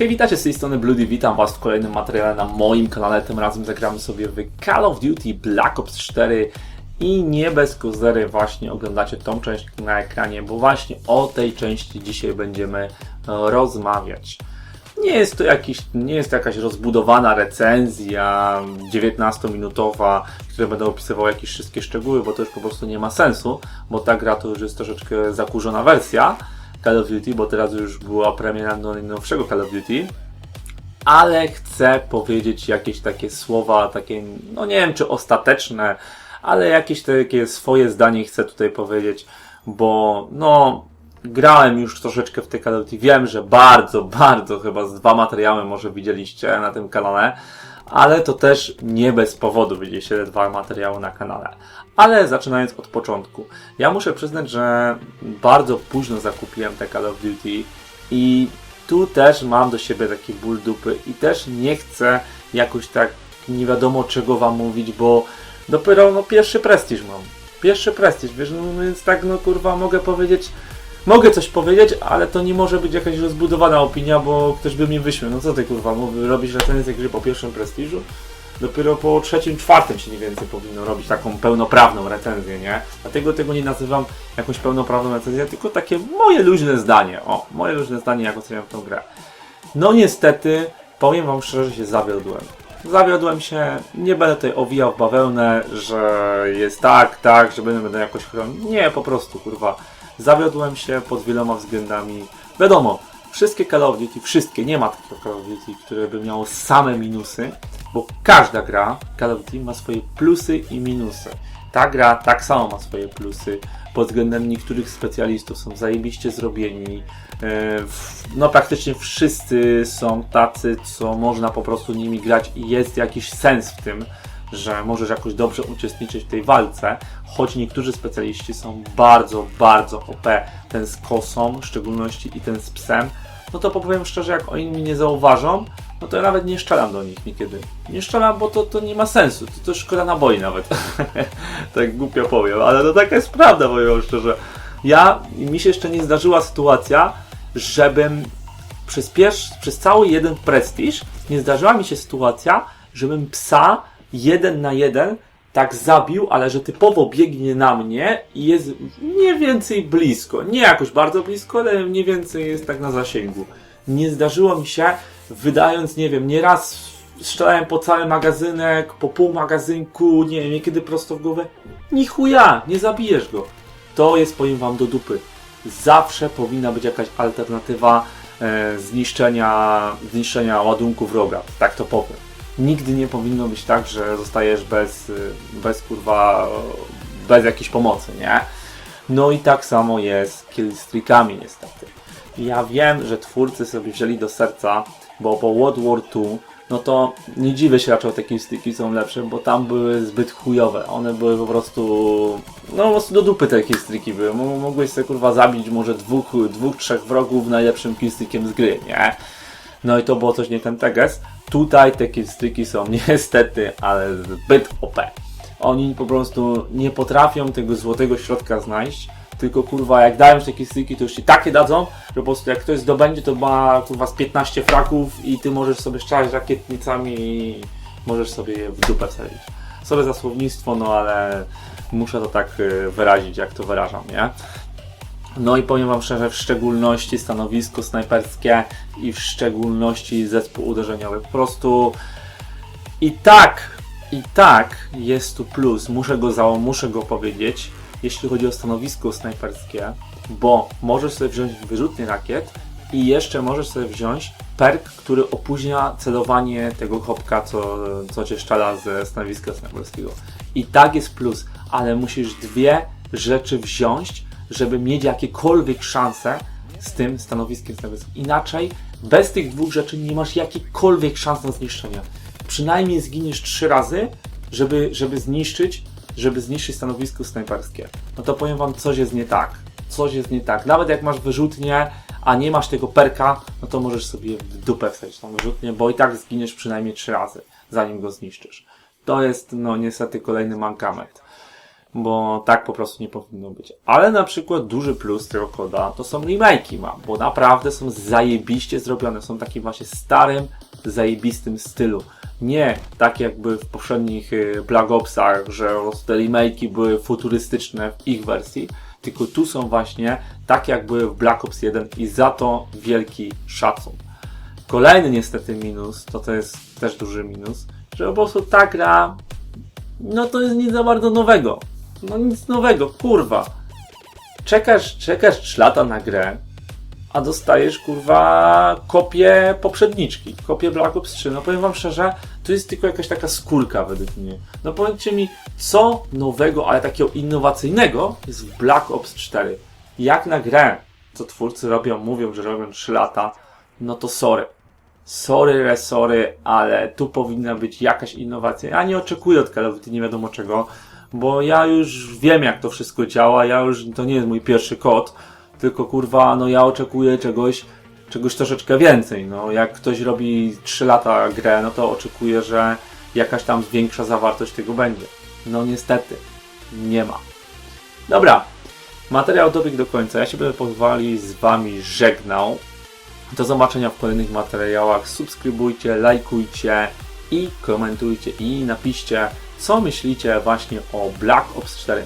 Hej, witajcie z tej strony Bloody, witam was w kolejnym materiale na moim kanale. Tym razem zagramy sobie w Call of Duty Black Ops 4 i nie bez kozery właśnie oglądacie tą część na ekranie, bo właśnie o tej części dzisiaj będziemy rozmawiać. Nie jest to jakiś, nie jest to jakaś rozbudowana recenzja 19-minutowa, która będę opisywał jakieś wszystkie szczegóły, bo to już po prostu nie ma sensu, bo ta gra to już jest troszeczkę zakurzona wersja Call of Duty, bo teraz już była premiera no- nowszego Call of Duty. Ale chcę powiedzieć jakieś takie słowa, takie, no nie wiem czy ostateczne, ale jakieś takie swoje zdanie chcę tutaj powiedzieć, bo no grałem już troszeczkę w te Call of Duty. Wiem, że bardzo, bardzo chyba z dwa materiały może widzieliście na tym kanale, ale to też nie bez powodu widzieliście te dwa materiały na kanale. Ale zaczynając od początku. Ja muszę przyznać, że bardzo późno zakupiłem te Call of Duty i tu też mam do siebie taki ból dupy i też nie chcę jakoś tak nie wiadomo czego wam mówić, bo dopiero no pierwszy prestiż mam. Pierwszy prestiż, wiesz, no więc tak no kurwa mogę powiedzieć Mogę coś powiedzieć, ale to nie może być jakaś rozbudowana opinia, bo ktoś by mnie wyśmiał. No co ty kurwa, mówi- robisz recenzję gry po pierwszym prestiżu? Dopiero po trzecim, czwartym się mniej więcej powinno robić taką pełnoprawną recenzję, nie? Dlatego tego nie nazywam jakąś pełnoprawną recenzją, tylko takie moje luźne zdanie. O, moje luźne zdanie, jak oceniam tę grę. No niestety, powiem wam szczerze, że się zawiodłem. Zawiodłem się, nie będę tutaj owijał w bawełnę, że jest tak, tak, że będę, będę jakoś chronił. Nie, po prostu, kurwa. Zawiodłem się pod wieloma względami. Wiadomo, wszystkie Call of Duty, wszystkie, nie ma takiego Call of Duty, które by miało same minusy, bo każda gra Call of Duty ma swoje plusy i minusy. Ta gra tak samo ma swoje plusy. Pod względem niektórych specjalistów są zajebiście zrobieni. E, No praktycznie wszyscy są tacy, co można po prostu nimi grać i jest jakiś sens w tym, że możesz jakoś dobrze uczestniczyć w tej walce, choć niektórzy specjaliści są bardzo, bardzo OP. Ten z kosą, w szczególności i ten z psem, no to powiem szczerze, jak oni mnie nie zauważą, no to ja nawet nie szczelam do nich niekiedy. Nie szczelam, bo to, to nie ma sensu, to, to szkoda naboi nawet. tak głupio powiem, ale to taka jest prawda, powiem szczerze. Ja, mi się jeszcze nie zdarzyła sytuacja, żebym przez, pierwszy, przez cały jeden prestiż nie zdarzyła mi się sytuacja, żebym psa jeden na jeden tak zabił, ale że typowo biegnie na mnie i jest mniej więcej blisko. Nie jakoś bardzo blisko, ale mniej więcej jest tak na zasięgu. Nie zdarzyło mi się, wydając, nie wiem, nieraz strzelałem po cały magazynek, po pół magazynku, nie wiem, niekiedy prosto w głowę. Ni chuja, nie zabijesz go. To jest, powiem wam, do dupy. Zawsze powinna być jakaś alternatywa e, zniszczenia, zniszczenia ładunku wroga. Tak to powiem. Nigdy nie powinno być tak, że zostajesz bez, y, bez kurwa, e, bez jakiejś pomocy, nie? No i tak samo jest z killstreakami niestety. Ja wiem, że twórcy sobie wzięli do serca, bo po World War II, no to nie dziwię się raczej, te killstreaki są lepsze, bo tam były zbyt chujowe. One były po prostu, no po prostu do dupy te killstreaki były. Mo- Mogłeś sobie kurwa zabić może dwóch, dwóch trzech wrogów najlepszym killstreakiem z gry, nie? No i to było coś nie ten teges. Tutaj te killstreaki są niestety, ale zbyt OP. Oni po prostu nie potrafią tego złotego środka znaleźć. Tylko kurwa, jak dają ci takie styki, to już ci takie dadzą, że po prostu jak ktoś zdobędzie, to ma kurwa z 15 fraków i ty możesz sobie strzelać rakietnicami i możesz sobie je w dupę wsadzić. Sorry za słownictwo, no ale muszę to tak y, wyrazić, jak to wyrażam, nie? No i powiem Wam szczerze, w szczególności stanowisko snajperskie i w szczególności zespół uderzeniowy. Po prostu i tak, i tak jest tu plus, muszę go, za, muszę go powiedzieć, jeśli chodzi o stanowisko snajperskie, bo możesz sobie wziąć wyrzutnie rakiet i jeszcze możesz sobie wziąć perk, który opóźnia celowanie tego chopka, co, co cię szczela ze stanowiska snajperskiego. I tak jest plus, ale musisz dwie rzeczy wziąć, żeby mieć jakiekolwiek szanse z tym stanowiskiem snajperskim. Inaczej, bez tych dwóch rzeczy nie masz jakiejkolwiek szans na zniszczenie. Przynajmniej zginiesz trzy razy, żeby, żeby zniszczyć, żeby zniszczyć stanowisko snajperskie. No to powiem wam, coś jest nie tak. Coś jest nie tak. Nawet jak masz wyrzutnię, a nie masz tego perka, no to możesz sobie w dupę wsadzić tą wyrzutnię, bo i tak zginiesz przynajmniej trzy razy, zanim go zniszczysz. To jest, no niestety, kolejny mankament. bo tak po prostu nie powinno być. Ale na przykład duży plus tego koda to są remake'i ma, bo naprawdę są zajebiście zrobione. Są takie właśnie starym, zajebistym stylu. Nie tak jakby w poprzednich y, Black Opsach, że te remake'i były futurystyczne w ich wersji, tylko tu są właśnie tak jak były w Black Ops 1 i za to wielki szacun. Kolejny niestety minus, to to jest też duży minus, że po prostu ta gra, no to jest nic za bardzo nowego. No nic nowego, kurwa. Czekasz, czekasz 3 lata na grę, a dostajesz kurwa kopię poprzedniczki, kopię Black Ops 3. No powiem wam szczerze, to jest tylko jakaś taka skórka według mnie. No powiedzcie mi, co nowego, ale takiego innowacyjnego jest w Black Ops 4. Jak na grę, co twórcy robią, mówią, że robią 3 lata, no to sorry. Sorry, resory, ale tu powinna być jakaś innowacja. Ja nie oczekuję od Call of Duty nie wiadomo czego, bo ja już wiem jak to wszystko działa, ja już, to nie jest mój pierwszy kod, tylko kurwa, no ja oczekuję czegoś, czegoś troszeczkę więcej. No, jak ktoś robi 3 lata grę, no to oczekuję, że jakaś tam większa zawartość tego będzie. No niestety, nie ma. Dobra, materiał dobiegł do końca. Ja się będę powoli z Wami żegnał. Do zobaczenia w kolejnych materiałach. Subskrybujcie, lajkujcie i komentujcie i napiszcie, co myślicie właśnie o Black Ops 4.